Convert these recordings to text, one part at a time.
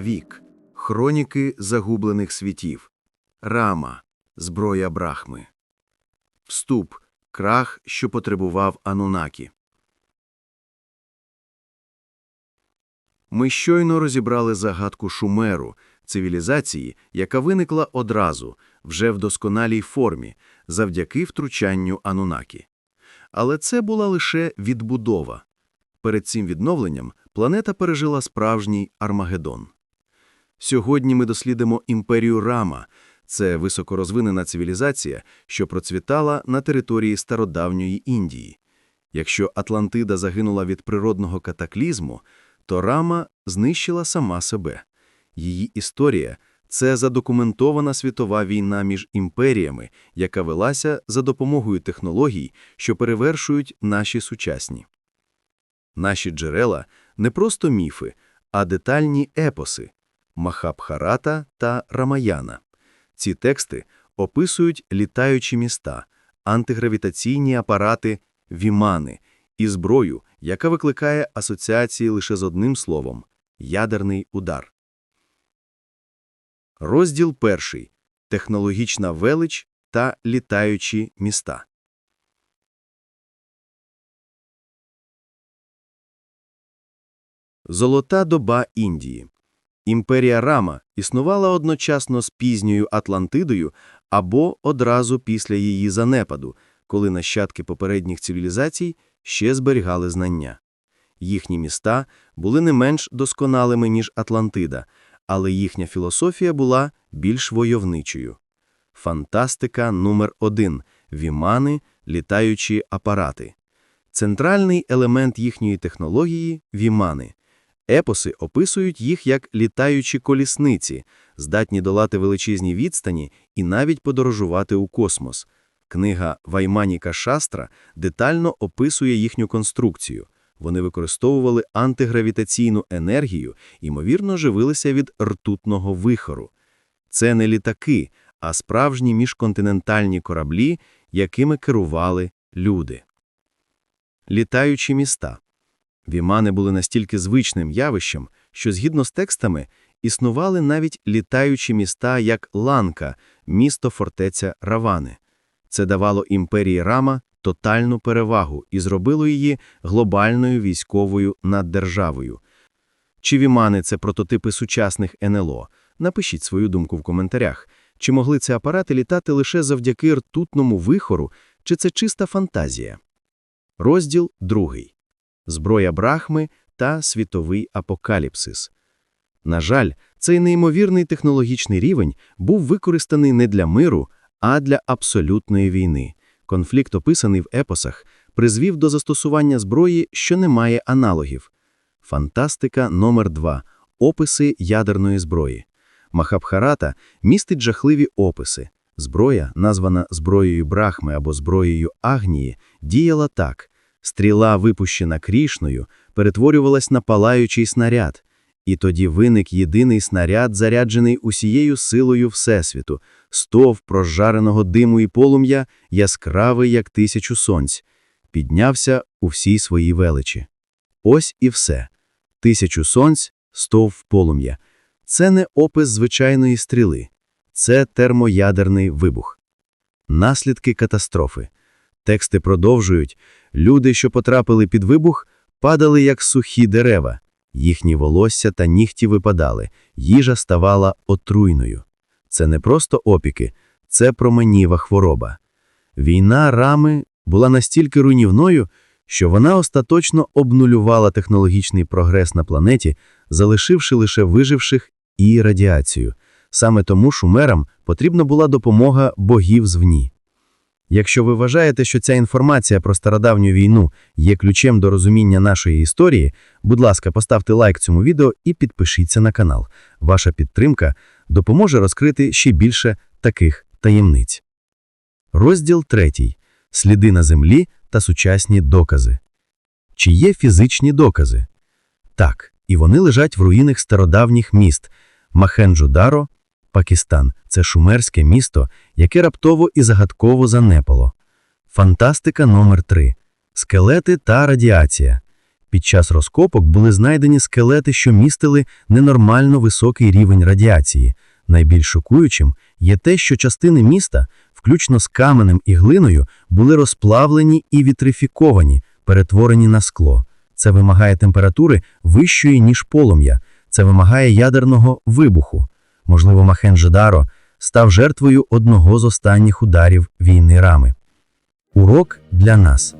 Авік, Хроніки загублених світів, Рама, зброя Брахми. Вступ, крах, що потребував Анунакі. Ми щойно розібрали загадку Шумеру, цивілізації, яка виникла одразу, вже в досконалій формі, завдяки втручанню Анунакі. Але це була лише відбудова. Перед цим відновленням планета пережила справжній Армагеддон. Сьогодні ми дослідимо імперію Рама. Це високорозвинена цивілізація, що процвітала на території стародавньої Індії. Якщо Атлантида загинула від природного катаклізму, то Рама знищила сама себе. Її історія – це задокументована світова війна між імперіями, яка велася за допомогою технологій, що перевершують наші сучасні. Наші джерела – не просто міфи, а детальні епоси – Махабхарата та Рамаяна. Ці тексти описують літаючі міста, антигравітаційні апарати, вімани і зброю, яка викликає асоціації лише з одним словом – ядерний удар. Розділ перший. Технологічна велич та літаючі міста. Золота доба Індії. Імперія Рама існувала одночасно з пізньою Атлантидою або одразу після її занепаду, коли нащадки попередніх цивілізацій ще зберігали знання. Їхні міста були не менш досконалими, ніж Атлантида, але їхня філософія була більш войовничою. Фантастика номер 1 вімани, літаючі апарати. Центральний елемент їхньої технології – вімани. Епоси описують їх як літаючі колісниці, здатні долати величезні відстані і навіть подорожувати у космос. Книга Вайманіка Шастра детально описує їхню конструкцію. Вони використовували антигравітаційну енергію, ймовірно, живилися від ртутного вихору. Це не літаки, а справжні міжконтинентальні кораблі, якими керували люди. Літаючі міста. Вімани були настільки звичним явищем, що, згідно з текстами, існували навіть літаючі міста, як Ланка, місто-фортеця Равани. Це давало імперії Рама тотальну перевагу і зробило її глобальною військовою наддержавою. Чи вімани – це прототипи сучасних НЛО? Напишіть свою думку в коментарях. Чи могли ці апарати літати лише завдяки ртутному вихору, чи це чиста фантазія? Розділ другий. Зброя Брахми та світовий апокаліпсис. На жаль, цей неймовірний технологічний рівень був використаний не для миру, а для абсолютної війни. Конфлікт, описаний в епосах, призвів до застосування зброї, що не має аналогів. Фантастика номер 2 Описи ядерної зброї. Махабхарата містить жахливі описи. Зброя, названа зброєю Брахми або зброєю Агнії, діяла так. Стріла, випущена крішною, перетворювалась на палаючий снаряд. І тоді виник єдиний снаряд, заряджений усією силою Всесвіту, стов прожареного диму і полум'я, яскравий, як тисячу сонць, піднявся у всій своїй величі. Ось і все. Тисячу сонць, стов полум'я. Це не опис звичайної стріли, це термоядерний вибух. Наслідки катастрофи. Тексти продовжують. Люди, що потрапили під вибух, падали як сухі дерева. Їхні волосся та нігті випадали, їжа ставала отруйною. Це не просто опіки, це променіва хвороба. Війна рами була настільки руйнівною, що вона остаточно обнулювала технологічний прогрес на планеті, залишивши лише виживших і радіацію. Саме тому шумерам потрібна була допомога богів звні. Якщо ви вважаєте, що ця інформація про стародавню війну є ключем до розуміння нашої історії, будь ласка, поставте лайк цьому відео і підпишіться на канал. Ваша підтримка допоможе розкрити ще більше таких таємниць. Розділ 3. Сліди на землі та сучасні докази. Чи є фізичні докази? Так, і вони лежать в руїнах стародавніх міст Махенджо-Даро, Пакистан це шумерське місто, яке раптово і загадково занепало. Фантастика номер 3 Скелети та радіація. Під час розкопок були знайдені скелети, що містили ненормально високий рівень радіації. Найбільш шокуючим є те, що частини міста, включно з каменем і глиною, були розплавлені і вітрифіковані, перетворені на скло. Це вимагає температури вищої, ніж полум'я. Це вимагає ядерного вибуху. Можливо, Махенджо-Даро став жертвою одного з останніх ударів війни Рами. Урок для нас.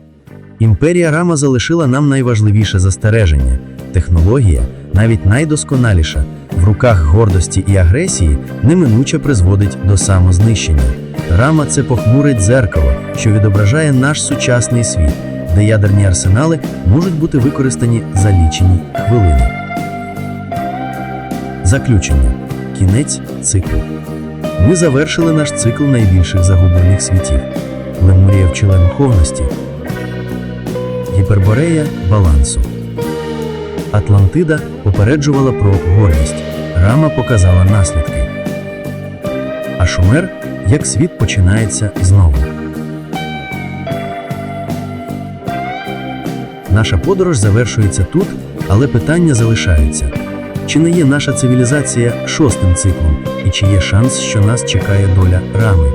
Імперія Рама залишила нам найважливіше застереження. Технологія, навіть найдосконаліша, в руках гордості і агресії неминуче призводить до самознищення. Рама це похмуре дзеркало, що відображає наш сучасний світ, де ядерні арсенали можуть бути використані за лічені хвилини. Заключення. Кінець циклу. Ми завершили наш цикл найбільших загублених світів. Лемурія вчила духовності, Гіперборея балансу. Атлантида попереджувала про гордість. Рама показала наслідки. А Шумер як світ починається знову. Наша подорож завершується тут, але питання залишаються. Чи не є наша цивілізація шостим циклом, і чи є шанс, що нас чекає доля рами?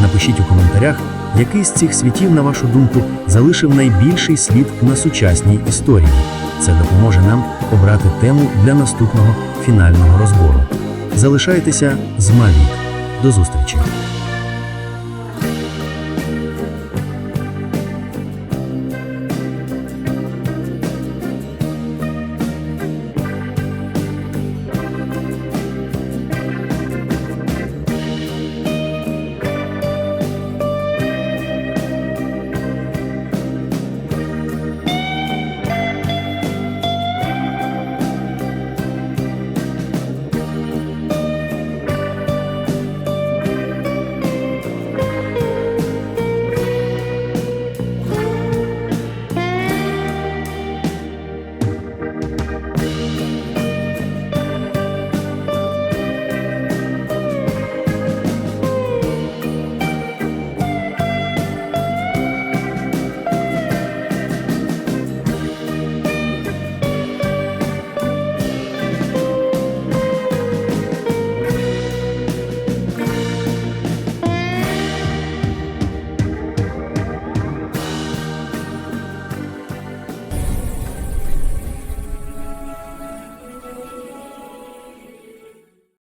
Напишіть у коментарях, який з цих світів, на вашу думку, залишив найбільший слід на сучасній історії. Це допоможе нам обрати тему для наступного фінального розбору. Залишайтеся з Мавік. До зустрічі!